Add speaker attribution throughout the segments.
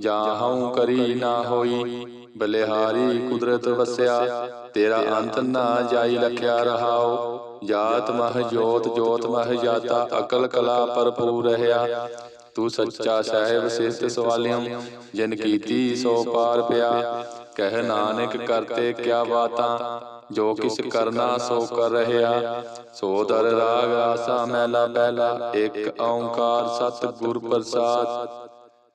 Speaker 1: ਜਾ ਹਉ ਕਰੀ ਨਾ ਹੋਈ ਬਲਿਹਾਰੀ ਕੁਦਰਤ ਵਸਿਆ ਤੇਰਾ ਅੰਤ ਨਾ ਜਾਈ ਲਖਿਆ ਰਹਾਓ। ਜਾਤ ਮਹ ਜੋਤ ਜੋਤ ਮਹ ਜਾਤਾ ਅਕਲ ਕਲਾ ਭਰਪੂਰ ਰਹਾ ਤੂੰ ਸੱਚਾ ਸਾਹਿਬ ਸਿੱਧ ਸਵਾਲਿਅਮ ਜਿਨ ਕੀਤੀ ਸੋ ਪਾਰ ਪਿਆ। ਕਹਿ ਨਾਨਕ ਕਰਤੇ ਕਿਆ ਬਾਤਾਂ। ਜੋ ਕਿਸ ਕਰਨਾ ਸੋ ਕਰ ਰਹਿਆ। ਸੋ ਦਰ ਰਾਗ ਆਸਾ ਮਹਿਲਾ ਪਹਿਲਾ ਇੱਕ ਓੰਕਾਰ ਸਤ ਗੁਰ ਪ੍ਰਸਾਦ।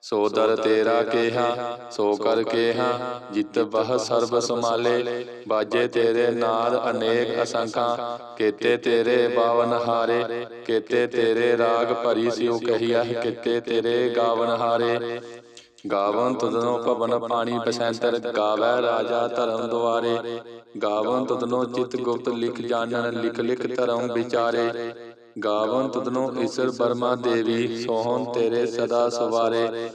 Speaker 1: ਸੋ ਦਰ ਤੇਰਾ ਕੇਹਾ ਸੋ ਕਰ ਕੇਹਾ ਜਿਤ ਬਹ ਸਰਬ ਸਮਾਲੇ ਬਾਜੇ ਤੇਰੇ ਨਾਦ ਅਨੇਕ ਅਸੰਖਾਂ। ਕੀਤੇ ਤੇਰੇ ਬਾਵਨ ਹਾਰੇ। ਕੀਤੇ ਤੇਰੇ ਰਾਗ ਭਰੀ ਸਿਉ ਕਹੀਆ ਕੀਤੇ ਤੇਰੇ ਗਾਵਨ ਹਾਰੇ। ਗਾਵਨ ਤੁਧਨੋ ਭਵਨ ਪਾਣੀ ਬਸੰਤਰ ਗਾਵੈ ਰਾਜਾ ਧਰਮ ਦੁਆਰੇ। ਗਾਵਨ ਤੁਧਨੋ ਚਿਤ ਗੁਪਤ ਲਿਖ ਜਾਣਨ ਲਿਖ ਲਿਖ ਧਰਮ ਵਿਚਾਰੇ। ਗਾਵਨ ਤੁਧਨੋ ਈਸ਼ਰ ਬਰਮਾ ਦੇਵੀ ਸੋਹਣ ਤੇਰੇ ਸਦਾ ਸਵਾਰੇ।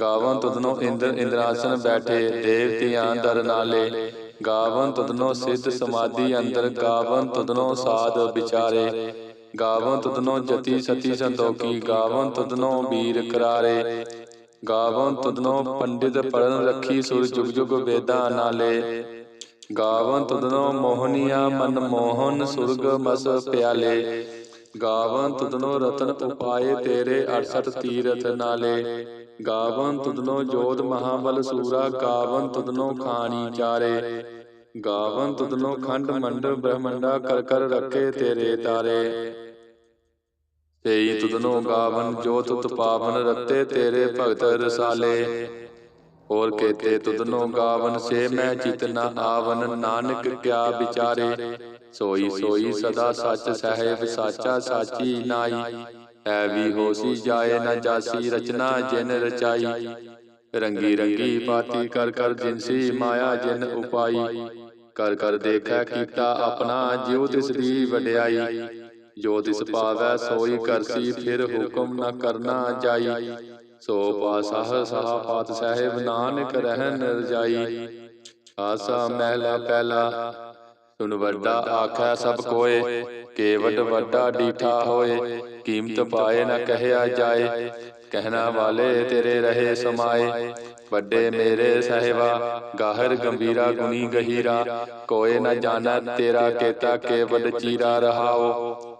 Speaker 1: ਗਾਵਨ ਤੁਧਨੋ ਇੰਦਰ ਇੰਦਰਾਸਨ ਬੈਠੇ ਦੇਵਤਿਆਂ ਦਰ ਨਾਲੇ। ਗਾਵਨ ਤੁਧਨੋ ਸਿੱਧ ਸਮਾਧੀ ਅੰਦਰ ਗਾਵਨ ਤੁਧਨੋ ਸਾਧ ਵਿਚਾਰੇ। ਗਾਵਨ ਤੁਧਨੋ ਜਤੀ ਸਤੀ ਸੰਤੋਖੀ ਗਾਵਨ ਤੁਧਨੋ ਵੀਰ ਕਰਾਰੇ। ਗਾਵਨ ਤੁਧਨੋ ਪੰਡਿਤ ਪੜਨ ਰੱਖੀ ਸੁਰ ਜੁਗ ਜੁਗ ਵੇਦਾਂ ਨਾਲੇ। ਗਾਵਨ ਤੁਧਨੋ ਮੋਹਨੀਆ ਮਨ ਮੋਹਨ ਸੁਰਗ ਮਸ ਪਿਆਲੇ ਗਾਵਨ ਤੁਧਨੋ ਰਤਨ ਉਪਾਏ ਤੇਰੇ 68 ਤੀਰਥ ਨਾਲੇ। ਗਾਵਨ ਤੁਧਨੋ ਜੋਧ ਮਹਾਬਲ ਸੂਰਾ, ਗਾਵਨ ਤੁਧਨੋ ਖਾਣੀ ਚਾਰੇ। ਗਾਵਨ ਤੁਧਨੋ ਖੰਡ ਮੰਡ ਬ੍ਰਹਮੰਡਾ, ਕਰ ਕਰ ਰੱਖੇ ਤੇਰੇ ਤਾਰੇ। ਤੇਈ ਤੁਧਨੋ ਗਾਵਨ ਜੋ ਤੁਤ ਪਾਵਨ ਰਤੇ ਤੇਰੇ ਭਗਤ ਰਸਾਲੇ। ਹੋਰ ਕੇਤੇ ਤੁਧਨੋ ਗਾਵਨ ਸੇ ਮੈਂ ਚਿਤ ਨ ਆਵਨ, ਨਾਨਕ ਕਿਆ ਵਿਚਾਰੇ। ਸੋਈ ਸੋਈ ਸਦਾ ਸੱਚ ਸਹਿਬ ਸਾਚਾ ਸਾਚੀ ਨਾਈ ਐ ਵੀ ਹੋਸੀ ਜਾਏ ਨ ਜਾਸੀ ਰਚਨਾ ਜਿਨ ਰਚਾਈ। ਰੰਗੀ ਰੰਗੀ ਪਾਤੀ ਕਰ ਕਰ ਜਿਨਸੀ ਮਾਇਆ ਜਿਨ ਉਪਾਈ। ਕਰ ਕਰ ਦੇਖੈ ਕੀਤਾ ਆਪਣਾ ਜਿਉ ਤਿਸ ਦੀ ਵਡਿਆਈ। ਜੋ ਤਿਸ ਪਾਵੈ ਸੋਈ ਕਰਸੀ ਫਿਰ ਹੁਕਮ ਨ ਕਰਨਾ ਜਾਈ। ਸੋ ਪਾਸਾਹ ਸਹਾ ਪਾਤ ਸਾਹਿਬ ਨਾਨਕ ਰਹਿਨ ਰਜਾਈ। ਆਸਾ ਮਹਿਲਾ ਪਹਿਲਾ। ਸੁਨ ਵੱਡਾ ਆਖੈ ਸਭ ਕੋਏ ਕੇਵਡ ਵੱਡਾ ਡੀਠਾ ਹੋਏ ਕੀਮਤ ਪਾਏ ਨ ਕਹਿਆ ਜਾਏ ਕਹਿਣਾ ਵਾਲੇ ਤੇਰੇ ਰਹੇ ਸਮਾਏ। ਵੱਡੇ ਮੇਰੇ ਸਹਿਬਾ ਗਾਹਰ ਗੰਭੀਰਾ ਗੁਨੀ ਗਹੀਰਾ। ਕੋਏ ਨ ਜਾਣਾ ਤੇਰਾ ਕੇਤਾ ਕੇਵਡ ਚੀਰਾ ਰਹਾਓ।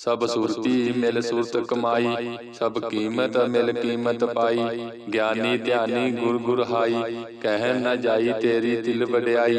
Speaker 1: ਸਭ ਸੁਰਤੀ ਮਿਲ ਸੁਰਤ ਕਮਾਈ। ਸਭ ਕੀਮਤ ਮਿਲ ਕੀਮਤ ਪਾਈ। ਗਿਆਨੀ ਧਿਆਨੀ ਗੁਰ ਗੁਰ ਹਾਈ ਕਹਿ ਨ ਜਾਈ ਤੇਰੀ ਦਿਲ ਵਡਿਆਈ।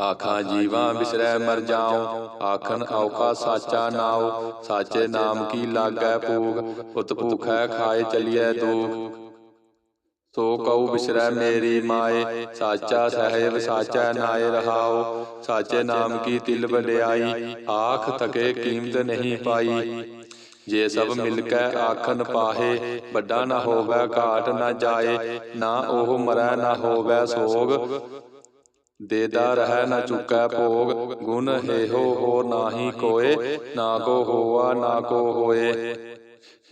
Speaker 1: ਆਖਾਂ ਜੀਵਾਂ ਵਿਸਰੈ ਮਰ ਜਾਉ ਆਖਣ ਔਖਾ ਸਾਚਾ ਨਾਉ। ਸਾਚੇ ਨਾਮ ਕੀ ਲਾਗੈ ਭੂਖ ਉਤ ਭੂਖੈ ਖਾਏ ਚਲੀਐ ਦੁਖ। ਸੋ ਕਉ ਬਿਸਰੈ ਮੇਰੀ ਮਾਏ। ਸਾਚਾ ਸਹਿਬ ਸਾਚਾ ਨਾਏ ਰਹਾਉ। ਸਾਚੇ ਨਾਮ ਕੀ ਤਿਲ ਵਡਿਆਈ। ਆਖ ਤਕੇ ਕੀਮਤ ਨਹੀਂ ਪਾਈ। ਜੇ ਸਭ ਮਿਲ ਕੇ ਆਖਨ ਪਾਹੇ ਵੱਡਾ ਨਾ ਹੋਵੇ ਘਾਟ ਨਾ ਜਾਏ। ਨਾ ਉਹ ਮਰੈ ਨਾ ਹੋਵੇ ਸੋਗ। ਦੇਦਾ ਰਹਿ ਨਾ ਚੁਕੈ ਭੋਗ ਗੁਣ ਹੇਹੋ ਹੋ ਨਾਹੀ ਕੋਏ ਨਾ ਕੋ ਹੋਆ ਨਾ ਕੋ ਹੋਏ।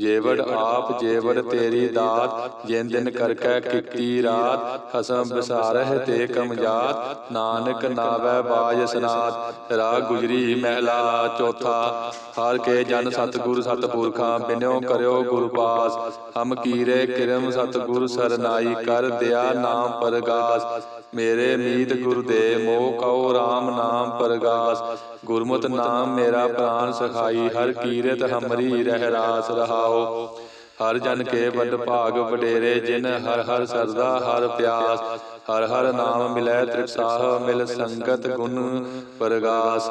Speaker 1: ਜੇਵੜ ਆਪ ਜੇਵੜ ਤੇਰੀ ਦਾਤ ਜਿਨ ਦਿਨ ਕਰਕੈ ਕੀਤੀ ਰਾਤ ਹਸਮ ਬਸਾਰਹਿ ਤੇ ਕਮਜਾਤ ਨਾਨਕ ਨਾਵੈ ਬਾਜ ਸਨਾਤ ਰਾਗ ਗੁਜਰੀ ਮਹਿਲਾ ਚੌਥਾ ਹਰ ਕੇ ਜਨ ਸਤਗੁਰ ਸਤਪੁਰਖਾਂ ਬਿਨਿਓ ਕਰਿਓ ਗੁਰ ਪਾਸ ਹਮ ਕੀਰੇ ਕਿਰਮ ਸਤਗੁਰ ਸਰਨਾਈ ਕਰ ਦਿਆ ਨਾਮ ਪਰਗਾਸ। ਮੇਰੇ ਮੀਤ ਗੁਰ ਦੇ ਮੋਹ ਕਉ RAM ਨਾਮ ਪਰਗਾਸ। ਗੁਰਮਤਿ ਨਾਮ ਮੇਰਾ ਪ੍ਰਾਨ ਸਖਾਈ ਹਰ ਕੀਰਤ ਹਮਰੀ ਰਹਿ ਰਾਸ ਰਹਾਓ। ਹਰ ਜਨ ਕੇ ਵੱਡ ਭਾਗ ਵਡੇਰੇ ਜਿਨ ਹਰ ਹਰ ਸਰਦਾ ਹਰ ਪਿਆਸ। ਹਰ ਹਰ ਨਾਮ ਮਿਲੈ ਤ੍ਰਿਪਸਾਹ ਮਿਲ ਸੰਗਤ ਗੁਣ ਪਰਗਾਸ।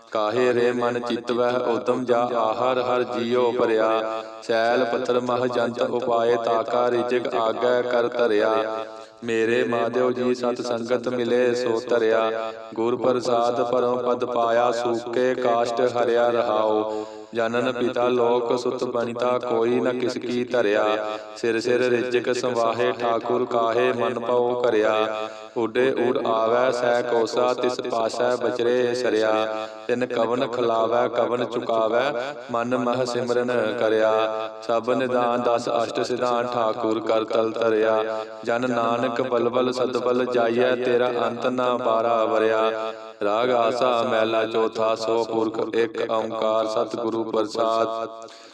Speaker 1: ਕਾਹੇ ਰੇ ਮਨ ਚਿਤਵਹਿ ਉਦਮ ਜਾ ਆਹਰ ਹਰ ਜੀਉ ਭਰਿਆ। ਸੈਲ ਪੱਥਰ ਮਹ ਜੰਤ ਉਪਾਏ ਤਾਕਾ ਰਿਜਕ ਆਗੈ ਕਰ ਧਰਿਆ। ਮੇਰੇ ਮਾਧਿਓ ਜੀ ਸਤ ਸੰਗਤ ਮਿਲੇ ਸੋ ਧਰਿਆ। ਗੁਰ ਪ੍ਰਸਾਦ ਪਰਮ ਪਦ ਪਾਇਆ ਸੂਕੇ ਕਾਸ਼ਟ ਹਰਿਆ ਰਹਾਓ। ਜਨਨ ਪਿਤਾ ਲੋਕ ਸੁਤ ਬਨਿਤਾ ਕੋਈ ਨ ਕਿਸ ਕੀ ਧਰਿਆ। ਸਿਰ ਸਿਰ ਰਿਜਕ ਸੰਵਾਹੇ ਠਾਕੁਰ ਕਾਹੇ ਮਨ ਪਉ ਕਰਿਆ। ਉਡੇ ਉਡ ਆਵੈ ਸਹਿ ਕੋਸਾ ਤਿਸ ਪਾਸੈ ਬਚਰੇ ਸਰਿਆ ਤਿਨ ਕਵਨ ਖਲਾਵੈ ਕਵਨ ਚੁਕਾਵੈ ਮਨ ਮਹ ਸਿਮਰਨ ਕਰਿਆ। ਸਭ ਨਿਦਾਨ ਦਸ ਅਸ਼ਟ ਸਿਧਾਨ ਠਾਕੁਰ ਕਰ ਤਲ ਧਰਿਆ ਜਨ ਨਾਨਕ ਬਲਬਲ ਸਦਬਲ ਜਾਈਐ ਤੇਰਾ ਅੰਤ ਨਾ ਬਾਰਾ ਵਰਿਆ। ਰਾਗ ਆਸਾ ਮਹਿਲਾ ਚੌਥਾ ਸੋ ਪੁਰਖ ਇੱਕ ਓੰਕਾਰ ਸਤਿਗੁਰੂ ਪ੍ਰਸਾਦ।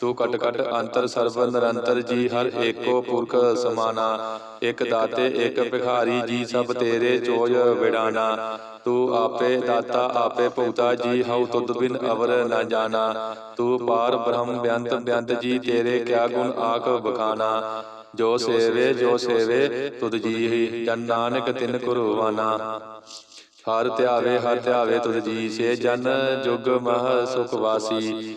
Speaker 1: ਤੂੰ ਕਟ ਕਟ ਅੰਤਰ ਸਰਬ ਨਿਰੰਤਰ ਜੀ, ਹਰ ਏਕੋ ਪੁਰਖ ਸਮਾਨਾ। ਇਕ ਦਾਤੇ, ਇਕ ਭਿਖਾਰੀ, ਜੀ ਸਭ ਤੇਰੇ ਚੋਜ ਵਿਡਾਨਾ ਤੂੰ ਆਪੇ ਦਾਤਾ, ਆਪੇ ਭੁਗਤਾ ਜੀ ਹਉ ਤੁਧ ਬਿਨ ਅਵਰ ਨ ਜਾਣਾ ਤੂੰ ਪਾਰ ਬ੍ਰਹਮ, ਬਿਆੰਤ ਬਿਆੰਤ ਜੀ, ਤੇਰੇ ਕਿਆ ਗੁਣ ਆਖ ਬਖਾਨਾ ਜੋ ਸੇਵੇ ਜੋ ਸੇਵੇ, ਤੁਧ ਜੀ ਜਨ ਨਾਨਕ ਤਿਨ ਕੁਰਵਾਨਾ ਹਰ ਧਿਆਵੇ ਹਰ ਧਿਆਵੇ ਤੁਧ ਜੀ ਸੇ, ਜਨ ਜੁਗ ਮਹ ਸੁਖ ਵਾਸੀ।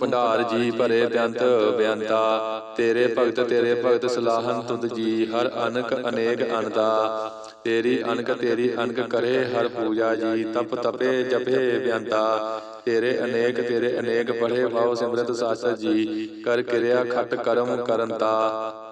Speaker 1: ਭੰਡਾਰ ਜੀ ਭਰੇ ਬੇਅੰਤ ਬੇਅੰਤਾ ਤੇਰੇ ਭਗਤ ਤੇਰੇ ਭਗਤ ਸਲਾਹਨ ਤੁਧ ਜੀ ਹਰ ਅਨਕ ਅਨੇਕ ਅਨਦਾ ਤੇਰੀ ਅਨਕ ਤੇਰੀ ਅਨਕ ਕਰੇ ਹਰ ਪੂਜਾ ਜੀ ਤਪ ਤਪੇ ਜਪੇ ਬੇਅੰਤਾ ਤੇਰੇ ਅਨੇਕ ਤੇਰੇ ਅਨੇਕ ਪੜੇ ਭਾਉ ਸਿਮਰਤ ਸਾਸਤ ਜੀ ਕਰ ਕਿਰਿਆ ਖਟ ਕਰਮ ਕਰੰਤਾ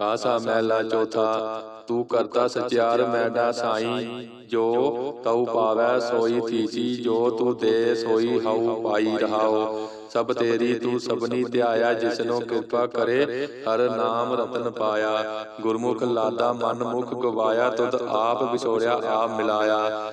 Speaker 1: ਆਸਾ ਮਹਿਲਾ ਚੌਥਾ, ਤੂੰ ਕਰਤਾ ਸਚਿਆਰ ਮੈਡਾ ਸਾਈ, ਜੋ ਤਉ ਪਾਵੈ ਸੋਈ ਥੀਸੀ, ਜੋ ਤੂੰ ਦੇ ਸੋਈ ਹਉ ਪਾਈ ਰਹਾਓ। ਸਭ ਤੇਰੀ ਤੂੰ ਸਭਨੀ ਧਿਆਇਆ, ਜਿਸਨੋ ਕਿਰਪਾ ਕਰੇ, ਹਰ ਨਾਮ ਰਤਨ ਪਾਇਆ। ਗੁਰਮੁਖ ਲਾਦਾ ਮਨ ਮੁਖ ਗਵਾਇਆ, ਤੁਧ ਆਪ ਵਿਛੋੜਿਆ, ਆਪ ਮਿਲਾਇਆ।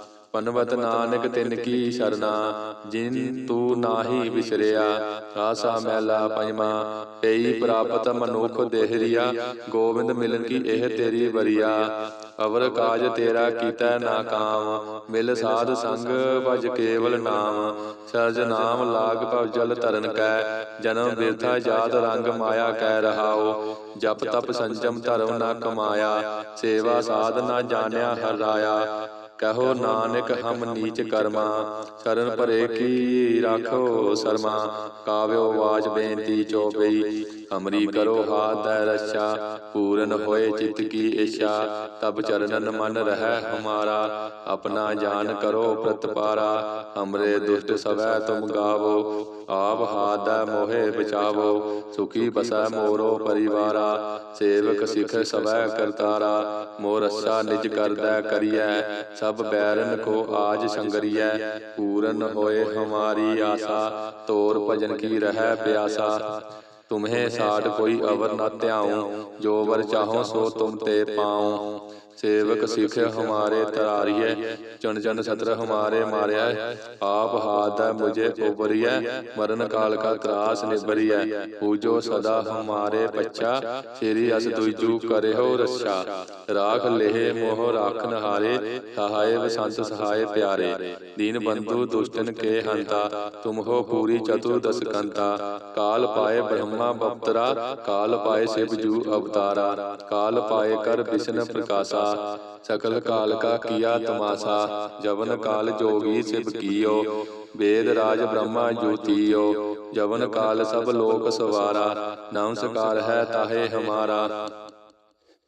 Speaker 1: ਪਨਵਤ ਨਾਨਕ ਤਿਨ ਕੀ ਸਰਨਾ ਜਿਨ ਤੂੰ ਨਾਹੀ ਵਿਸਰਿਆ ਆਸਾ ਮਹਿਲਾ ਪੰਜਵਾ ਤੇਈ ਪ੍ਰਾਪਤ ਮਨੁਖ ਦੇਹਰੀਆ ਗੋਬਿੰਦ ਮਿਲਨ ਕੀ ਇਹ ਤੇਰੀ ਬਰੀਆ ਅਵਰ ਕਾਜ ਤੇਰਾ ਕੀਤਾ ਨਾ ਕਾਮ ਮਿਲ ਸਾਧ ਸੰਗ ਭਜ ਕੇਵਲ ਨਾਮ ਸਰਜ ਨਾਮ ਲਾਗ ਭਵ ਜਲ ਤਰਨ ਕੈ ਜਨਮ ਬਿਰਥਾ ਜਾਤ ਰੰਗ ਮਾਇਆ ਕਹਿ ਰਹਾਓ ਜਪ ਤਪ ਸੰਜਮ ਧਰਮ ਨਾ ਕਮਾਇਆ ਸੇਵਾ ਸਾਧ ਨਾ ਜਾਣਿਆ ਹਰ ਰਾਇਆ ਕਹੋ ਨਾਨਕ ਹਮ ਨੀਚ ਕਰਮਾ ਸ਼ਰਨ ਭਰੇ ਕੀ ਰਾਖੋ ਸਰਮਾ ਕਾਵਿਓ ਵਾਜ ਬੇਨਤੀ ਚੋਪਈ ਅਮਰੀ ਕਰੋ ਹਾਥ ਦੈ ਰੱਛਾ, ਪੂਰਨ ਹੋਏ ਚਿਤ ਕੀ ਇਛਾ ਤਬ ਚਰਨਨ ਮਨ ਰਹਿ ਹਮਾਰਾ, ਆਪਣਾ ਜਾਨ ਕਰੋ ਪ੍ਰਤਪਾਰਾ, ਅਮਰੇ ਦੁਸ਼ਟ ਸਵੈ ਤੁਮ ਗਾਵੋ, ਆਪ ਹਾਥ ਦੈ ਮੋਹਿ ਬਚਾਵੋ, ਸੁਖੀ ਬਸੈ ਮੋਰੋ ਪਰਿਵਾਰਾ, ਸੇਵਕ ਸਿਖ ਸਵੈ ਕਰਤਾਰਾ, ਮੋਰ ਅੱਛਾ ਨਿਜ ਕਰਦਾ ਕਰੀਐ, ਸਭ ਬੈਰਨ ਕੋ ਆਜ ਸੰਗਰੀਐ, ਪੂਰਨ ਹੋਏ ਹਮਾਰੀ ਆਸਾ, ਤੋਰ ਭਜਨ ਕੀ ਰਹਿ ਪਿਆਸਾ। ਤੁਮਹੇ ਸਾਡ ਕੋਈ ਅਵਰ ਨਾ ਧਿਆਉ ਜੋ ਵਰ ਚਾਹੋ ਸੋ ਤੁਮ ਤੇ ਪਾਉ। ਸੇਵਕ ਸਿਖ ਹਮਾਰੇ ਤਰਾਰੀਐ ਚਣ ਚਣ ਸਤਰ ਹਮਾਰੇ ਮਾਰਿਆ ਆਪ ਹਾਥ ਮੁਝੇ ਉਬਰੀਐ, ਮਰਨ ਕਾਲ ਕਾ ਤਰਾਸ ਨਿਬਰੀਐ, ਪੂਜੋ ਸਦਾ ਹਮਾਰੇ ਬੱਚਾ ਸ੍ਰੀ ਅਸ ਦੁਜੂ ਕਰਿਓ ਰੱਛਾ। ਰਾਖ ਲੇਹ ਮੋਹ ਰਾਖਨ ਹਾਰੇ ਸਹਾਏ ਵਸੰਤ ਸਹਾਏ ਪਿਆਰੇ। ਦੀਨ ਬੰਧੂ ਦੁਸ਼ਟਨ ਕੇ ਹੰਤਾ, ਤੁਮ ਹੋ ਪੂਰੀ ਚਤੁਰਦਸ ਕੰਤਾ। ਕਾਲ ਪਾਏ ਬ੍ਰਹਮਾ ਬਪਤਰਾ, ਕਾਲ ਪਾਏ ਸਿਵ ਜੂ ਅਵਤਾਰਾ। ਕਾਲ ਪਾਏ ਕਰ ਬਿਸਨ ਪ੍ਰਕਾਸ਼ਾ। ਸਕਲ ਕਾਲ ਕਾ ਕੀਆ ਤਮਾਸਾ ਜਵਨ ਕਾਲ ਜੋਗੀ ਸਿਵ ਕੀਓ ਵੇਦ ਰਾਜ ਬ੍ਰਹਮਾ ਜੋਤੀਓ ਜਵਨ ਕਾਲ ਸਭ ਲੋਕ ਸਵਾਰਾ ਨਮਸਕਾਰ ਹੈ ਤਾਹੇ ਹਮਾਰਾ।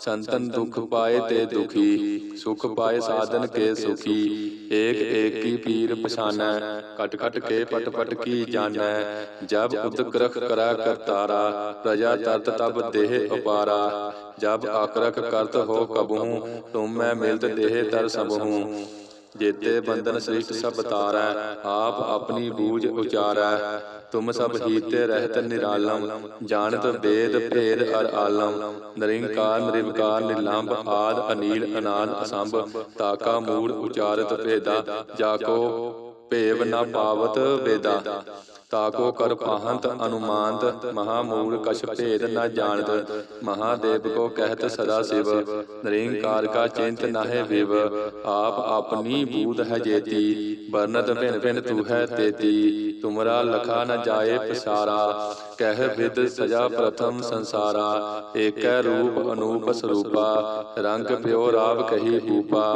Speaker 1: ਸੰਤਨ ਦੁਖ ਪਾਏ ਤੇ ਦੁਖੀ ਸੁਖ ਪਾਏ ਸਾਧਨ ਕੇ ਸੁਖੀ ਏਕ ਏਕ ਕੀ ਪੀਰ ਪਛਾਨੈ ਕਟ ਕਟ ਕੇ ਪਟ ਪਟ ਕੀ ਜਾਣੈ ਜਬ ਉਦਕ ਰਖ ਕਰੈ ਕਰਤਾਰਾ ਪ੍ਰਜਾ ਤਰਤ ਤਬ ਦੇਹ ਉਪਾਰਾ ਜਬ ਆਕਰਖ ਕਰਤ ਹੋ ਕਬਹੂ ਤੁਮ ਮੈਂ ਮਿਲਤ ਦੇਹ ਦਰ ਸਬਹੂ ਜੇਤੇ ਬੰਧਨ ਸ੍ਰਿਸ਼ਟ ਸਭ ਤਾਰੈ ਆਪ ਆਪਣੀ ਬੂਝ ਉਚਾਰੈ। ਤੁਮ ਸਭ ਹੀਤੇ ਰਹਿਤ ਨਿਰਾਲਮ, ਜਾਣਤ ਵੇਦ ਭੇਦ ਅਰ ਆਲਮ। ਨਰਿੰਕਾਰ ਨਿਰਵਕਾਰ ਨਿਰਲੰਭ ਆਦ ਅਨੀਲ ਅਨਾਦ ਅਸੰਭ, ਤਾਕਾ ਮੂੜ ਉਚਾਰਤ ਭੇਦਾ, ਜਾਕੋ ਭੇਵ ਨਾ ਪਾਵਤ ਵੇਦਾ। ਤਾਕੋ ਕਰ ਪਾਹੰਤ ਅਨੁਮਾਨਤ ਮਹਾ ਮੂਲ ਕਛ ਭੇਦ ਨ ਜਾਣਤ ਮਹਾਦੇਵ ਕੋ ਕਹਿਤ ਸਦਾ ਸਿਵ ਨਰਿੰਕਾਰ ਕਾ ਚਿੰਤ ਨਾਹਿ ਵਿਵ ਆਪ ਆਪਣੀ ਬੂਧ ਹੈ ਜੇਤੀ ਬਰਨਤ ਭਿਨ ਭਿਨ ਤੂ ਹੈ ਤੇਤੀ ਤੁਮਰਾ ਲਖਾ ਨ ਜਾਏ ਪਸਾਰਾ ਕਹਿ ਵਿਦ ਸਜਾ ਪ੍ਰਥਮ ਸੰਸਾਰਾ ਏਕੈ ਰੂਪ ਅਨੂਪ ਸਰੂਪਾ ਰੰਗ ਪਿਓ ਰਾਵ ਕਹੀ ਭੂਪਾ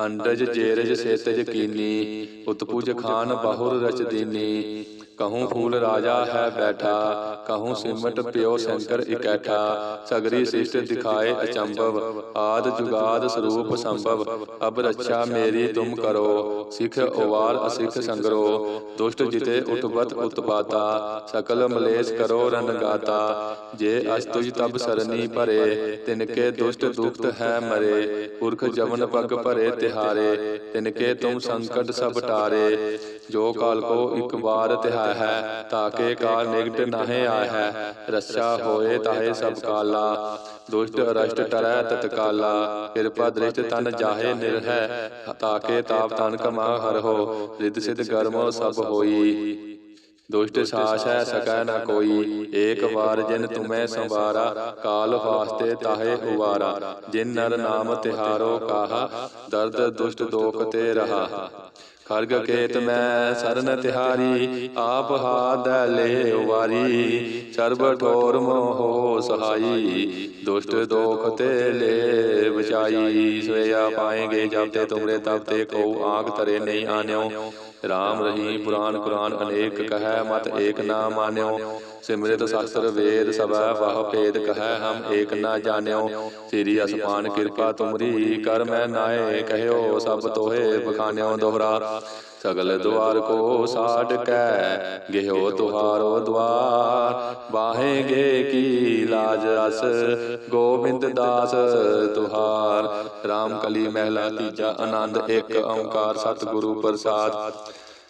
Speaker 1: ਅੰਡਜ ਜੇਰਜ ਸੇਤਜ ਕੀਨੀ ਉਤਪੁਜ ਖਾਨ ਬਾਹੁਰ ਰਚ ਦੀਨੀ ਕਹੂੰ ਫੂਲ ਰਾਜਾ ਹੈ ਬੈਠਾ ਕਹੂੰ ਸਿਮਟ ਪਿਓ ਸ਼ੰਕਰ ਇਕੈਠਾ ਸਗਰੀ ਸਿਸ਼ਟ ਦਿਖਾਏ ਅਚੰਭਵ ਆਦ ਜੁਗਾਦ ਸਰੂਪ ਸੰਭਵ ਅਬ ਰੱਛਾ ਮੇਰੀ ਤੁਮ ਕਰੋ ਸਿਖ ਉਵਾਰ ਅਸਿਖ ਸੰਗਰੋ ਦੁਸ਼ਟ ਜਿਤੇ ਉਤਪਤ ਉਤਪਾਤਾ ਸਕਲ ਮਲੇਸ਼ ਕਰੋ ਰਨ ਗਾਤਾ ਜੇ ਅਸਤੁਜ ਤਬ ਸਰਨੀ ਭਰੇ ਤਿਨਕੇ ਦੁਸ਼ਟ ਦੁਖਤ ਹੈ ਮਰੇ ਪੁਰਖ ਜਵਨ ਪਗ ਭਰੇ ਤਿਹਾਰੇ ਤਿਨਕੇ ਤੁਮ ਸੰਕਟ ਸਭ ਟਾਰੇ ਜੋ ਕਾਲ ਕੋ ਇੱਕ ਵਾਰ ਤਿਹਾਇ ਹੈ ਤਾਕੇ ਕਾਲ ਨਿਗਟ ਨਾਹਿ ਆਇ ਹੈ ਰੱਛਾ ਹੋਏ ਤਾਹੇ ਸਭ ਕਾਲਾ ਦੁਸ਼ਟ ਅਰਸ਼ਟ ਟਰੈ ਤਤਕਾਲਾ ਕਿਰਪਾ ਦ੍ਰਿਸ਼ਟ ਤਨ ਜਾਹੇ ਨਿਰਹੈ ਤਾਕੇ ਤਾਪ ਤਨ ਕਮਾ ਹਰ ਹੋ ਰਿੱਧ ਸਿਧ ਕਰਮੋ ਸਭ ਹੋਈ। ਦੁਸ਼ਟ ਸਾਸ ਹੈ ਸਕੈ ਨ ਕੋਈ ਏਕ ਵਾਰ ਜਿਨ ਤੁਮੈ ਸੰਵਾਰਾ ਕਾਲ ਵਾਸਤੇ ਤਾਹੇ ਉਵਾਰਾ। ਜਿਨ ਨਰ ਨਾਮ ਤਿਹਾਰੋ ਕਾਹਾ ਦਰਦ ਦੁਸ਼ਟ ਦੋਖ ਤੇ ਰਹਾ। ਖਰਗ ਕੇਤ ਮੈਂ ਸਰਨ ਤਿਹਾਰੀ ਆਪ ਹਾਦ ਲੈ ਉਵਾਰੀ ਸਰਬ ਠੋਰ ਮੋਹ ਸਹਾਈ। ਦੁਸ਼ਟ ਦੋਖ ਤੇ ਲੈ ਬਚਾਈ ਸੋਇਆ ਪਾਏਗੇ ਜਬ ਤੇ ਤੁਮਰੇ ਤਬ ਤੇ ਕੋ ਆਗ ਤਰੇ ਨਹੀਂ ਆਨਿਓ। ਰਾਮ ਰਹੀ ਪੁਰਾਨ ਕੁਰਾਨ ਅਨੇਕ ਕਹੈ ਮਤ ਏਕ ਨਾ ਮਾਨਿਓ। ਸਿਮਰਿਤ ਸ਼ਾਸਤਰ ਵੇਦ ਸਭੈ ਵਾਹ ਭੇਦ ਕਹੈ ਹਮ ਏਕ ਨਾ ਜਾਣਿਓ। ਸ੍ਰੀ ਅਸਮਾਨ ਕਿਰਪਾ ਤੁਮਰੀ, ਕਰ ਮੈਂ ਨਾਏ ਕਹਿਓ ਸਭ ਤੋਹੇ ਬਖਾਨਿਓ ਦੋਹਰਾ। ਸਗਲ ਦੁਆਰ ਕੋ ਸਾਡ ਕੈ ਗਿਹੋ ਤੁਹਾਰੋ ਦਵਾਰ ਬਾਹੇਗੇ ਕੀ ਲਾਜ ਰਸ, ਗੋਬਿੰਦ ਦਾਸ ਤੁਹਾਰ। RAM ਕਲੀ ਮਹਿਲਾ ਤੀਜਾ ਆਨੰਦ ਇੱਕ ਓੰਕਾਰ ਸਤਿਗੁਰੂ ਪ੍ਰਸਾਦ।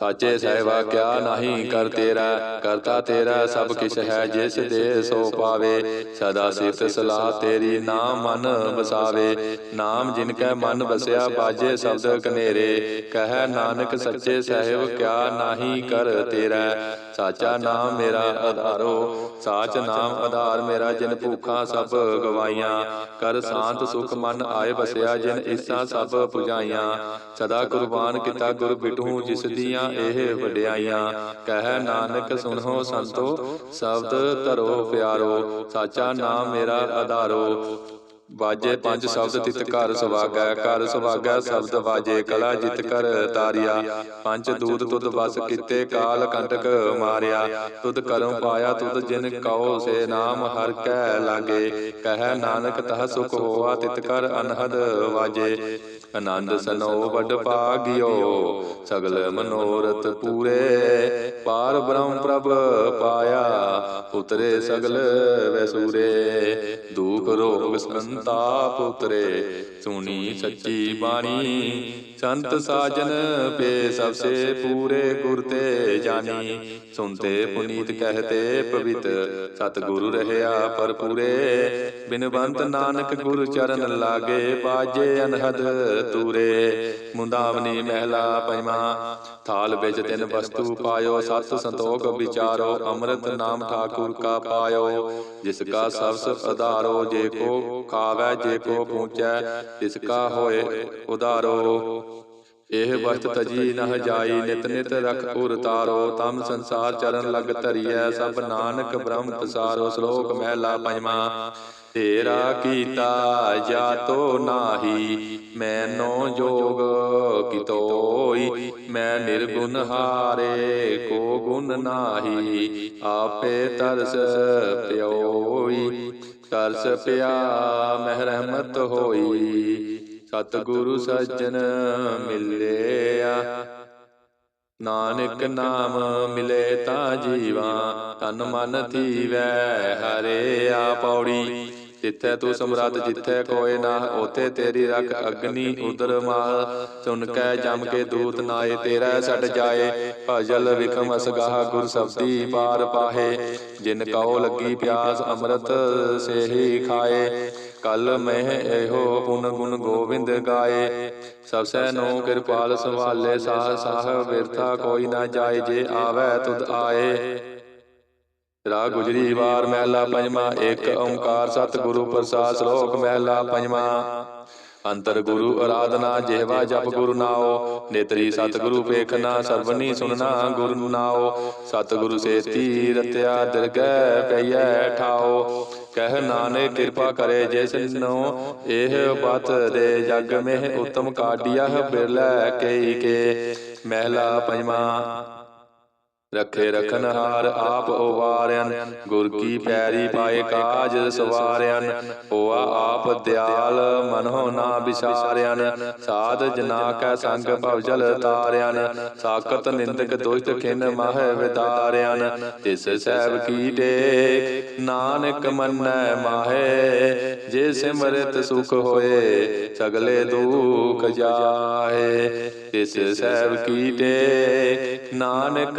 Speaker 1: ਸਾਚੇ ਸਹਿਬਾ ਕਿਆ ਨਹੀਂ ਕਰ ਤੇਰਾ ਕਰਤਾ ਤੇਰਾ ਸਭ ਕਿਛ ਹੈ ਜਿਸ ਦੇ ਸੋ ਪਾਵੇ। ਸਦਾ ਸਿਫਤ ਸਲਾਹ ਤੇਰੀ ਨਾਮ ਮਨ ਵਸਾਵੇ। ਨਾਮ ਜਿਨ ਕੈ ਮਨ ਵਸਿਆ ਬਾਜੇ ਸ਼ਬਦ ਕਨੇਰੇ। ਕਹੈ ਨਾਨਕ ਸੱਚੇ ਸਹਿਬ ਕਿਆ ਨਹੀਂ ਕਰ ਤੇਰਾ ਸਾਚਾ ਨਾਮ ਮੇਰਾ ਆਧਾਰੋ। ਸਾਚ ਨਾਮ ਆਧਾਰ ਮੇਰਾ ਜਿਨ ਭੂਖਾਂ ਸਭ ਗਵਾਈਆਂ। ਕਰ ਸ਼ਾਂਤ ਸੁਖ ਮਨ ਆਏ ਵਸਿਆ ਜਿਨ ਇਸਾ ਸਭ ਪੁਜਾਈਆਂ। ਸਦਾ ਕੁਰਬਾਨ ਕੀਤਾ ਗੁਰ ਬਿਟੂ ਜਿਸ ਦੀਆਂ ਇਹ ਵਡਿਆਈਆਂ ਕਹਿ ਨਾਨਕ ਸੁਣੋ ਸੰਤੋ ਸ਼ਬਦ ਧਰੋ ਪਿਆਰੋ ਸਾਚਾ ਨਾਮ ਮੇਰਾ ਆਧਾਰੋ ਵਾਜੇ ਪੰਜ ਸ਼ਬਦ ਤਿਤ ਘਰ ਸੁਭਾਗੈ ਘਰ ਸੁਭਾਗੈ ਸ਼ਬਦ ਵਾਜੇ ਕਲਾ ਜਿਤ ਕਰ ਤਾਰਿਆ। ਪੰਜ ਦੂਤ ਤੁਧ ਵਸ ਕੀਤੇ ਕਾਲ ਕੰਟਕ ਮਾਰਿਆ। ਤੁਧ ਕਰਮ ਪਾਇਆ ਤੁਧ ਜਿਨ ਕਉ ਸੇ ਨਾਮ ਹਰ ਕੈ ਲਾਗੇ। ਕਹਿ ਨਾਨਕ ਤਹ ਸੁਖ ਹੋਆ ਤਿਤ ਕਰ ਅਨਹਦ ਵਾਜੇ। ਆਨੰਦ ਸਨੋ ਵੱਡ ਭਾਗਿਓ। ਸਗਲ ਮਨੋਰਥ ਪੂਰੇ। ਪਾਰ। ਬ੍ਰਹਮ ਪ੍ਰਭ ਪਾਇਆ। ਉਤਰੇ ਸਗਲ ਵੈਸੂਰੇ। ਦੁਖ ਰੋਗ ਸੰਤਾਪ ਉਤਰੇ ਸੁਣੀ ਸੱਚੀ ਬਾਣੀ। ਸੰਤ ਸਾਜਨ ਪੇ ਸਭ ਸੇ ਪੂਰੇ ਤੇ ਸੁਨਤੇ ਪੁਨੀਤ ਤੂਰੇ। ਮੁੰਦਾਵਨੀ ਮਹਿਲਾ ਪੰਜਵਾ ਥਾਲ ਵਿੱਚ ਤਿੰਨ ਵਸਤੂ ਪਾਇਓ ਸਤ ਸੰਤੋਖ ਵਿਚਾਰੋ ਅੰਮ੍ਰਿਤ ਨਾਮ ਠਾਕੁਰ ਕਾ ਪਾਇਓ। ਜਿਸ ਕਾ ਸਬਸ ਆਧਾਰੋ ਜੇ ਕੋ ਖਾਵੈ ਜੇ ਕੋ ਪੂੰਚੈ ਤਿਸ ਕਾ ਹੋਏ ਉਧਾਰੋ। ਇਹ ਵਸਤ ਤਜੀ ਨਹ ਜਾਈ ਨਿਤ ਨਿਤ ਰਖ ਉਰ ਤਾਰੋ ਤਮ ਸੰਸਾਰ ਚਰਨ ਲਗ ਧਰੀਐ ਸਭ ਨਾਨਕ ਬ੍ਰਹਮ ਪਸਾਰੋ ਸ਼ਲੋਕ ਮਹਿਲਾ ਪੰਜਵਾ। ਤੇਰਾ ਕੀਤਾ ਜਾਤੋ ਨਾਹੀ ਮੈਨੋ ਜੋਗ ਕਿਤੋਈ ਮੈਂ ਨਿਰਗੁਣ ਹਾਰੇ ਕੋ ਗੁਣ ਨਾਹੀ ਆਪੇ ਤਰਸ ਪਿਓਈ ਤਰਸ ਪਿਆ ਮਹਿ ਰਹਿਮਤ ਹੋਈ। ਸਤਿਗੁਰੂ ਸੱਜਣ ਮਿਲਿਆ। ਨਾਨਕ ਨਾਮ ਮਿਲੇ ਤਾਂ ਜੀਵਾ, ਤਨ ਮਨ ਥੀਵੈ ਹਰਿਆ ਪੌੜੀ ਜਿੱਥੇ ਤੂੰ ਸਮਰੱਥ, ਜਿੱਥੇ ਕੋਏ ਨਾ, ਉਥੇ ਤੇਰੀ ਰੱਖ ਅਗਨੀ ਉਦਰ ਮਾਲ। ਸੁਨ ਕੈ ਜਮ ਕੇ ਦੂਤ ਨਾਏ, ਤੇਰਾ ਛੱਡ ਜਾਏ। ਭਜਲ ਵਿਖਮ ਅਸਗਾਹ ਗੁਰ ਸਬਦੀ ਪਾਰ ਪਾਹੇ। ਜਿਨ ਕਉ ਲੱਗੀ ਪਿਆਸ, ਅੰਮ੍ਰਿਤ ਸੇਹੀ ਖਾਏ। ਕਲ ਮਹਿ ਇਹੋ ਪੁਨ ਗੁਣ ਗੋਬਿੰਦ ਗਾਏ। ਸਭ ਸੈ ਨੋ ਕਿਰਪਾਲ ਸੰਭਾਲੇ, ਸਾਹ ਸਾਹ ਵਿਰਥਾ ਕੋਈ ਨਾ ਜਾਏ, ਜੇ ਆਵੈ ਤੁਧ ਆਏ। ਰਾ ਗੁਜਰੀ ਵਾਰ ਮਹਿਲਾ ਪੰਜਵਾ ਇੱਕ ਓੰਕਾਰ ਸਤਿਗੁਰੂ ਪ੍ਰਸਾਦ ਸ਼ਲੋਕ ਮਹਿਲਾ ਪੰਜਵਾ। ਅੰਤਰ ਗੁਰੂ ਅਰਾਧਨਾ, ਜਿਹਵਾ ਜਪ ਗੁਰੂ ਨਾਓ ਨੇਤਰੀ ਸਤਿਗੁਰੂ ਵੇਖਣਾ ਸਰਵਣੀ ਸੁਨਣਾ ਗੁਰੂ ਨਾਓ ਸਤਿਗੁਰੂ ਸੇਤੀ ਰਤਿਆ ਦਿਰਗੈ ਪਈਐ ਠਾਓ ਕਹਿ ਨਾਨਕ ਕਿਰਪਾ ਕਰੇ ਜਿਸ ਨੂੰ ਇਹ ਬਤ ਦੇ ਜਗ ਮਹਿ ਉਤਮ ਕਾਢਿਆ ਬਿਰਲੇ ਕਈ ਕੇ। ਮਹਿਲਾ ਪੰਜਵਾ ਰੱਖੇ ਰਖਨ ਆਪ ਉਵਾਰਿਆਨ ਗੁਰ ਕੀ ਪੈਰੀ ਪਾਏ ਕਾਜ ਸਵਾਰਿਆਨ ਹੋਆ ਆਪ ਦਿਆਲ ਮਨੋ ਨਾ ਵਿਸਾਰਿਆਨ ਸਾਧ ਜਨਾ ਕੈ ਸੰਗ ਭਵ ਜਲ ਤਾਰਿਆਨ ਸਾਖਤ ਨਿੰਦਕ ਦੁਸ਼ਟ ਖਿਨ ਮਹ ਵਿਦਾਰਿਆਨ ਤਿਸ ਸਹਿਬ ਕੀ ਟੇਕ ਨਾਨਕ ਮੰਨੈ ਮਾਹੇ, ਜੇ ਸਿਮਰਿਤ ਸੁਖ ਹੋਏ ਸਗਲੇ ਦੁਖ ਜਾਹੇ, ਤਿਸ ਸਹਿਬ ਕੀ ਟੇਕ ਨਾਨਕ